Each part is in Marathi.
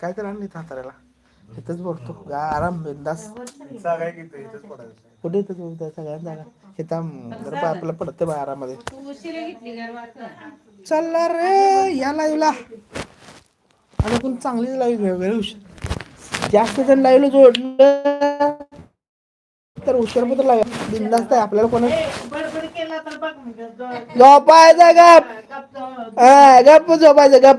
काय तर आणली म्हाताऱ्याला. इथंच भरतो गा आराम बिंदास. कुठे येतं तू? सगळ्यात जागा. हितां आपल्याला पडतं बा आरामध्ये. चालला रे या लाईवला आणि पण चांगलीच लाईव्ह वेळ उशीर. जास्त जण लाईव्हला जोडलं तर उशीर पण लाईव्ह बिंदास आहे आपल्याला कोण झोपायचं गप गप झोपायचं गप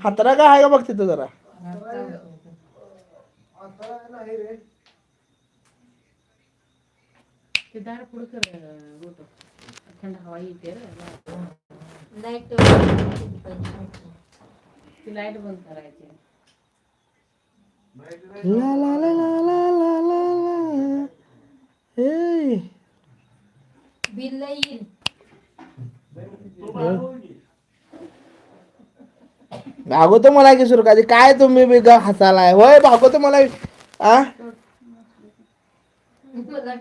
हाताला काय आहे का बघ तिथं जरा? ते दार पुढं कर अं, गोटो. थंड हवा येते रे. ती लाइट बंद करायची. ला ला ला ला ला ला ला ला. ए. बिल येईल. भागवतो मला की सुरू काय तुम्ही बी ग हसालाय? होय भागवतो मला आ? मला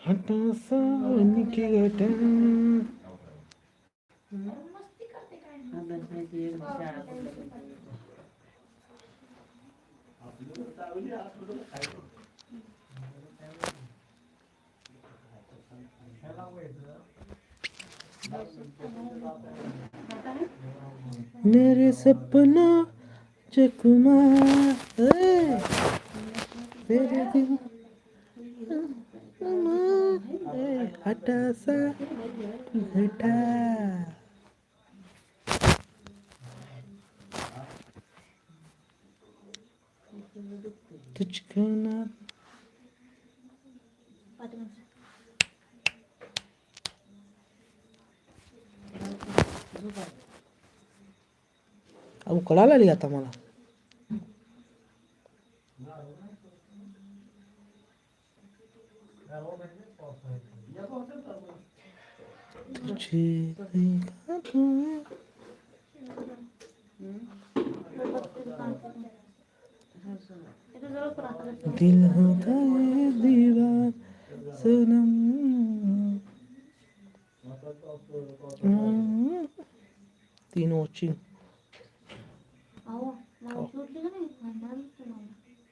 हटा सा की घटा नाही ती एक शाळा कुठलं मेरे सपना चकमा तेरे दिल हटा सा घटा Tuticana. Au kolala lia tamala. Tuticana. Tuticana. दिल होता है दीवार सनम. तीन वॉचिंग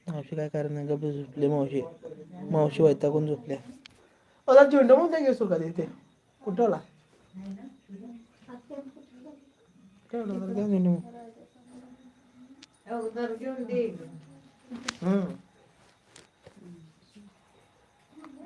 मावशी काय कारण नाही गप्प झोपले मावशी. मावशी वैतागून झोपल्या. अला झेंडू मग नाही घेसू का तिथे कुठं आला काय झेंडू मग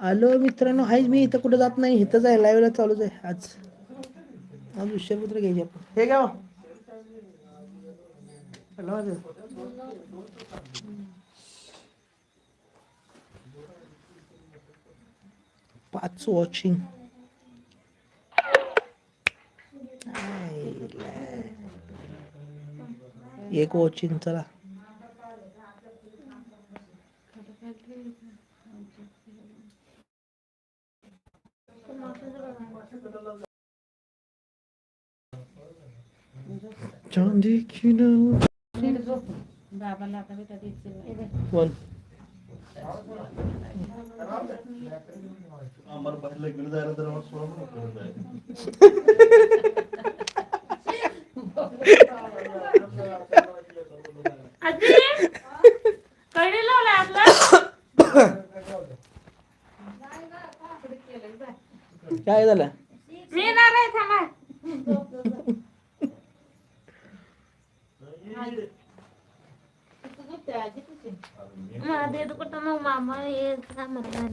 आलो मित्रांनो हाय मी. इथं कुठं जात नाही इथंच आहे. लाईव्हला चालूच आहे आज. आज विषयपत्र घ्यायचे आपण. हे घ्या हो. हॅलो. पाच वॉचिंग एक वॉचिंग चला. चांदी की वन आमर बाहेर लग्न जायला तर सोळा काय झालं? मी येणार आहे थांबा. माझे कुठं मग मामा हे म्हणणार